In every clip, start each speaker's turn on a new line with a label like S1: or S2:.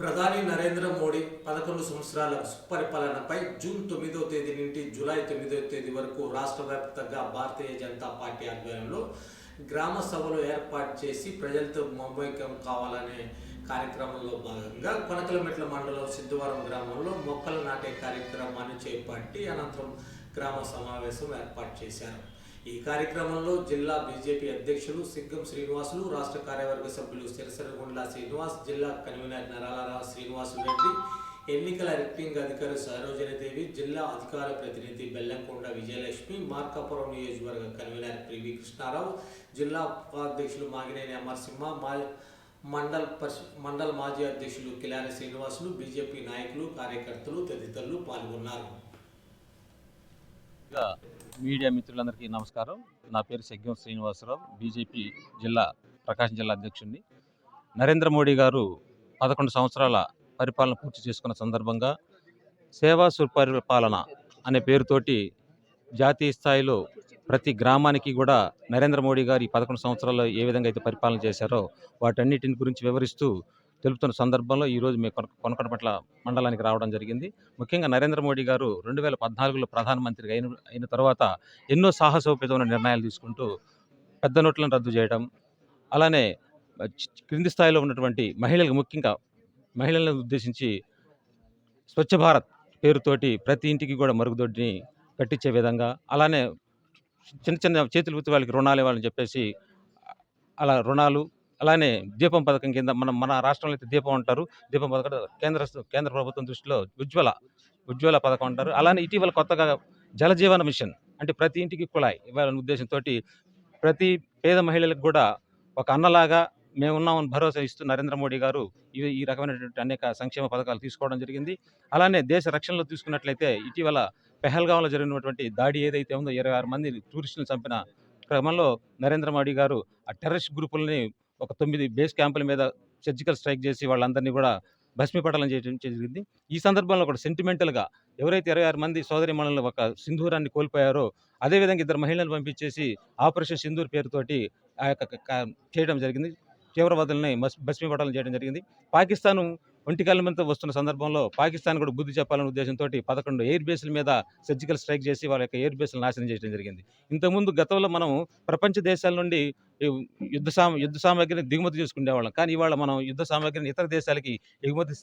S1: ప్రధాని నరేంద్ర మోడీ పదకొండు సంవత్సరాల సుపరిపాలనపై జూన్ తొమ్మిదవ తేదీ నుండి జూలై తొమ్మిదవ తేదీ వరకు రాష్ట్ర వ్యాప్తంగా భారతీయ జనతా పార్టీ ఆధ్వర్యంలో గ్రామ సభలు ఏర్పాటు చేసి ప్రజలతో మమేకం కావాలనే కార్యక్రమంలో భాగంగా కొనకలమెట్ల మండలం సిద్ధవరం గ్రామంలో మొక్కలు నాటే కార్యక్రమాన్ని చేపట్టి అనంతరం గ్రామ సమావేశం ఏర్పాటు చేశారు. ఈ కార్యక్రమంలో జిల్లా బీజేపీ అధ్యక్షులు సిగ్గం శ్రీనివాసులు రాష్ట్ర కార్యవర్గ సభ్యులు సిరసరగొండ్ల శ్రీనివాస్ జిల్లా కన్వీనర్ నరాల శ్రీనివాసు రెడ్డి ఎన్నికల రిక్టింగ్ అధికారి సరోజనదేవి జిల్లా అధికార ప్రతినిధి బెల్లంకొండ విజయలక్ష్మి మార్కాపురం నియోజకవర్గ కన్వీనర్ పివి కృష్ణారావు జిల్లా ఉపాధ్యక్షులు మాగినేని అమర్సింహ మా మండల్ పశు మండల్ మాజీ అధ్యక్షులు కిలారి శ్రీనివాసులు బీజేపీ నాయకులు కార్యకర్తలు తదితరులు పాల్గొన్నారు.
S2: మీడియా మిత్రులందరికీ నమస్కారం. నా పేరు సెగ్గం శ్రీనివాసరావు బీజేపీ జిల్లా ప్రకాశం జిల్లా అధ్యక్షుడిని. నరేంద్ర మోడీ గారు పదకొండు సంవత్సరాల పరిపాలన పూర్తి చేసుకున్న సందర్భంగా సేవా సుపరిపాలన అనే పేరుతోటి జాతీయ స్థాయిలో ప్రతి గ్రామానికి కూడా నరేంద్ర మోడీ గారు ఈ పదకొండు సంవత్సరాల్లో ఏ విధంగా అయితే పరిపాలన చేశారో వాటన్నిటిని గురించి వివరిస్తూ తెలుపుతున్న సందర్భంలో ఈరోజు మేము కొన మండలానికి రావడం జరిగింది. ముఖ్యంగా నరేంద్ర మోడీ గారు రెండు వేల పద్నాలుగులో ప్రధానమంత్రిగా అయిన అయిన తర్వాత ఎన్నో సాహసోపేతమైన నిర్ణయాలు తీసుకుంటూ పెద్ద నోట్లను రద్దు చేయడం అలానే క్రింది స్థాయిలో ఉన్నటువంటి మహిళలకు ముఖ్యంగా మహిళలను ఉద్దేశించి స్వచ్ఛ భారత్ పేరుతోటి ప్రతి ఇంటికి కూడా మరుగుదొడ్డిని కట్టించే విధంగా అలానే చిన్న చిన్న చేతులు వృత్తి వాళ్ళకి రుణాలు ఇవ్వాలని చెప్పేసి అలా రుణాలు అలానే దీపం పథకం కింద మనం మన రాష్ట్రంలో అయితే దీపం అంటారు. దీపం పథకం కేంద్ర కేంద్ర ప్రభుత్వం దృష్టిలో ఉజ్వల ఉజ్వల పథకం అంటారు. అలానే ఇటీవల కొత్తగా జలజీవన మిషన్ అంటే ప్రతి ఇంటికి కుళాయి ఇవ్వాలనే ఉద్దేశంతో ప్రతి పేద మహిళలకు కూడా ఒక అన్నలాగా మేమున్నామని భరోసా ఇస్తూ నరేంద్ర మోడీ గారు ఈ ఈ రకమైనటువంటి అనేక సంక్షేమ పథకాలు తీసుకోవడం జరిగింది. అలానే దేశ రక్షణలో తీసుకున్నట్లయితే ఇటీవల పెహల్గాంలో జరిగినటువంటి దాడి ఏదైతే ఉందో ఇరవై ఆరు మంది టూరిస్టులను చంపిన క్రమంలో నరేంద్ర మోడీ గారు ఆ టెర్రరిస్ట్ గ్రూపుల్ని ఒక తొమ్మిది బేస్ క్యాంపుల మీద సర్జికల్ స్ట్రైక్ చేసి వాళ్ళందరినీ కూడా భస్మీపటలం చేయడం జరిగింది. ఈ సందర్భంలో కూడా సెంటిమెంటల్గా ఎవరైతే ఇరవై ఆరు మంది సోదరి ఒక సింధూరాన్ని కోల్పోయారో అదేవిధంగా ఇద్దరు మహిళలను పంపించేసి ఆపరేషన్ సింధూర్ పేరుతోటి ఆ యొక్క చేయడం జరిగింది. తీవ్రవాదులని మస్ భస్మీపటలం చేయడం జరిగింది. పాకిస్తాన్ ఒంటికాల మీద వస్తున్న సందర్భంలో పాకిస్తాన్ కూడా బుద్ధి చెప్పాలనే ఉద్దేశంతో పదకొండు ఎయిర్ బేస్ల మీద సర్జికల్ స్ట్రైక్ చేసి వాళ్ళ యొక్క ఎయిర్ బేస్లు నాశనం చేయడం జరిగింది. ఇంతకుముందు గతంలో మనం ప్రపంచ దేశాల నుండి యుద్ధ సామ యుద్ధ సామాగ్రిని దిగుమతి చేసుకునేవాళ్ళం. కానీ ఇవాళ మనం యుద్ధ సామాగ్రిని ఇతర దేశాలకి ఎగుమతి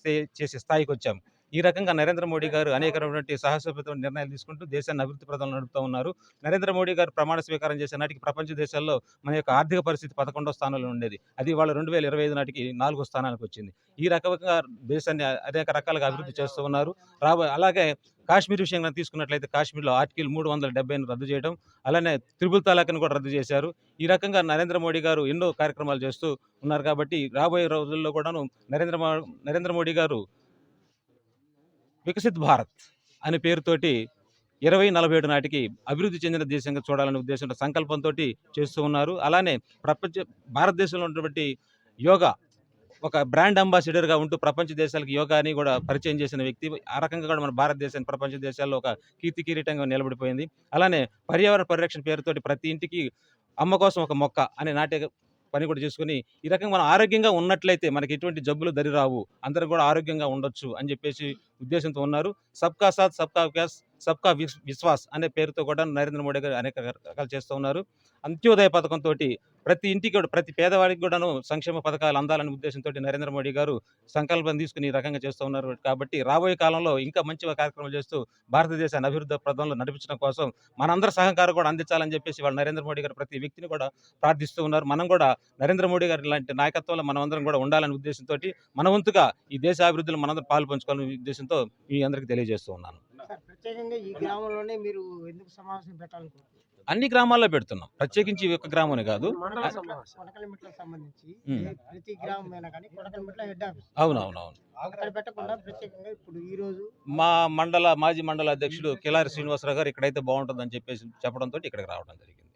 S2: చేసే స్థాయికి వచ్చాం. ఈ రకంగా నరేంద్ర మోడీ గారు అనేకమైనటువంటి సాహసోపేతమైన నిర్ణయాలు తీసుకుంటూ దేశాన్ని అభివృద్ధి ప్రదంలో నడుపుతూ ఉన్నారు. నరేంద్ర మోడీ గారు ప్రమాణ స్వీకారం చేసే నాటికి ప్రపంచ దేశాల్లో మన యొక్క ఆర్థిక పరిస్థితి పదకొండో స్థానంలో ఉండేది. అది వాళ్ళ రెండు వేల ఇరవై ఐదు నాటికి నాలుగో స్థానానికి వచ్చింది. ఈ రకంగా దేశాన్ని అనేక రకాలుగా అభివృద్ధి చేస్తూ ఉన్నారు. రాబో అలాగే కాశ్మీర్ విషయంగా తీసుకున్నట్లయితే కాశ్మీర్లో ఆర్టికల్ మూడు వందల డెబ్బైను రద్దు చేయడం అలానే త్రిబుల్ తలాక్ని కూడా రద్దు చేశారు. ఈ రకంగా నరేంద్ర మోడీ గారు ఎన్నో కార్యక్రమాలు చేస్తూ ఉన్నారు కాబట్టి రాబోయే రోజుల్లో కూడాను నరేంద్ర మో- నరేంద్ర మోడీ గారు వికసిత్ భారత్ అనే పేరుతోటి ఇరవై నలభై ఏడు నాటికి అభివృద్ధి చెందిన దేశంగా చూడాలనే ఉద్దేశంతో సంకల్పంతో చేస్తూ ఉన్నారు. అలానే ప్రపంచ భారతదేశంలో ఉన్నటువంటి యోగా ఒక బ్రాండ్ అంబాసిడర్గా ఉంటూ ప్రపంచ దేశాలకు యోగాని కూడా పరిచయం చేసిన వ్యక్తి. ఆ రకంగా కూడా మన భారతదేశాన్ని ప్రపంచ దేశాల్లో ఒక కీర్తి కిరీటంగా నిలబడిపోయింది. అలానే పర్యావరణ పరిరక్షణ పేరుతోటి ప్రతి ఇంటికి అమ్మ కోసం ఒక మొక్క అనే నాటే పని కూడా చేసుకుని ఈ రకంగా మనం ఆరోగ్యంగా ఉన్నట్లయితే మనకి ఎటువంటి జబ్బులు దరి రావు. అందరూ కూడా ఆరోగ్యంగా ఉండొచ్చు అని చెప్పేసి ఉద్దేశంతో ఉన్నారు. సబ్కా సాత్ సబ్కా వికాస్ సబ్కా విశ్వాస్ అనే పేరుతో కూడా నరేంద్ర మోడీ గారు అనేక రకాలు చేస్తూ ఉన్నారు. అంత్యోదయ పథకంతో ప్రతి ఇంటికి కూడా ప్రతి పేదవాడికి కూడాను సంక్షేమ పథకాలు అందాలనే ఉద్దేశంతో నరేంద్ర మోడీ గారు సంకల్పం తీసుకుని ఈ రకంగా చేస్తూ ఉన్నారు. కాబట్టి రాబోయే కాలంలో ఇంకా మంచి కార్యక్రమాలు చేస్తూ భారతదేశాన్ని అభివృద్ధి ప్రదంలో నడిపించడం కోసం మనందరి సహకారం కూడా అందించాలని చెప్పేసి వాళ్ళు నరేంద్ర మోడీ గారు ప్రతి వ్యక్తిని కూడా ప్రార్థిస్తూ ఉన్నారు. మనం కూడా నరేంద్ర మోడీ గారి లాంటి నాయకత్వంలో మనం అందరం కూడా ఉండాలనే ఉద్దేశంతో మన వంతుగా ఈ దేశ అభివృద్ధిలో మనందరం పాలు పంచుకోవాలనే ఉద్దేశంతో మీ అందరికీ తెలియజేస్తూ ఉన్నాను.
S3: సార్ ప్రత్యేకంగా ఈ గ్రామంలోనే మీరు ఎందుకు సమావేశం పెట్టాలనుకుంటున్నారు?
S2: అన్ని గ్రామాల్లో పెడుతున్నాం. ప్రత్యేకించి ఈ ఒక్క గ్రామం కాదు. అవునవునవును.
S3: అక్కడ పెట్టకుండా ప్రత్యేకంగా ఇప్పుడు ఈ రోజు
S2: మా మండల మాజీ మండల అధ్యక్షుడు కిలారి శ్రీనివాసరావు గారు ఇక్కడైతే బాగుంటుందని చెప్పేసి చెప్పడంతో ఇక్కడికి రావడం జరిగింది.